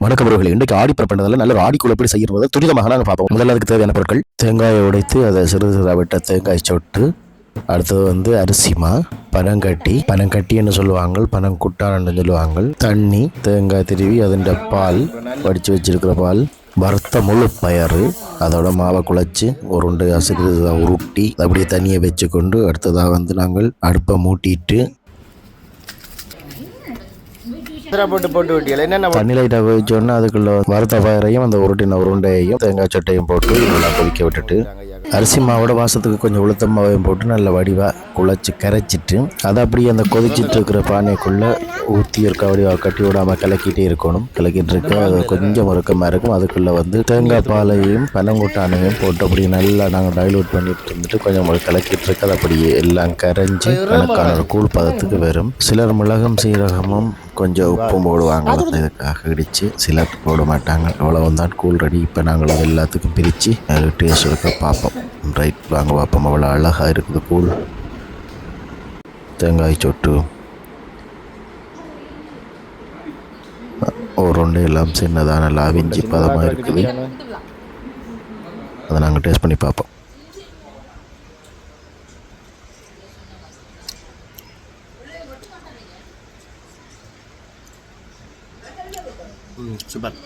வணக்கம் அவர்கள். இன்றைக்கு ஆடி பிறப்பினதில் நல்ல ஒரு ஆடிக்குள்ள எப்படி செய்யறது துரிதமாக நாங்கள் பார்ப்போம். முதல்ல அதுக்கு தேவையான பொருட்கள். தேங்காயை உடைத்து அதை சிறு சிறு விட்ட தேங்காய் சொட்டு அடுத்தது வந்து அரிசிமா பனங்கட்டி பனங்கட்டின்னு சொல்லுவாங்க பனங்குட்டான்னு சொல்லுவாங்க தண்ணி தேங்காய் திருவி அதன் பால் வடித்து வச்சிருக்கிற பால் வறுத்த முழு பயறு அதோட மாவை குழச்சி உருண்டு சிறு உருட்டி அப்படியே தண்ணியை வச்சுக்கொண்டு அடுத்ததாக வந்து நாங்கள் அடுப்பை மூட்டிட்டு போட்டு போட்டு விட்டியல என்னென்ன தண்ணி லைட்டாக வச்சோன்னா அதுக்குள்ள வறுத்த பயிரையும் அந்த உருட்டின உருண்டையையும் தேங்காய் சட்டையும் போட்டு நல்லா கொதிக்க விட்டுட்டு அரிசி மாவோட வாசத்துக்கு கொஞ்சம் உளுத்த மாவையும் போட்டு நல்லா வடிவாக குழச்சி கரைச்சிட்டு அதை அப்படியே அந்த கொதிச்சிட்டு இருக்கிற பானைக்குள்ளே ஊற்றி இருக்க வடிவாக கட்டி விடாமல் கலக்கிட்டே இருக்கணும். கலக்கிட்டு இருக்க அது கொஞ்சம் உறக்கமாக இருக்கும். அதுக்குள்ளே வந்து தேங்காய் பாலையும் பனங்குட்டானையும் போட்டு அப்படியே நல்லா நாங்கள் டைலூட் பண்ணிட்டு இருந்துட்டு கொஞ்சம் ஒரு கலக்கிட்டு இருக்க அது அப்படியே எல்லாம் கரைஞ்சி கணக்கான ஒரு கூழ் பதத்துக்கு வரும் சிலர் மிளகம் சீரகமும் கொஞ்சம் உப்பும் போடுவாங்க இதுக்காக இடித்து சிலர் போட மாட்டாங்க. அவ்வளவுதான். கூழ் ரெடி இப்போ நாங்கள் எல்லாத்துக்கும் பிரித்து டேஸ்ட் இருக்க பார்ப்போம். ரைட் வாங்க பார்ப்போம். அவ்வளோ அழகாக இருக்குது கூழ். தேங்காய் சொட்டு. ஒரு ரெண்டு எல்லாம் சின்னதாக நல்லா அவிஞ்சி பதமாக இருக்குது. அதை நாங்கள் டேஸ்ட் பண்ணி பார்ப்போம். சூப்பர்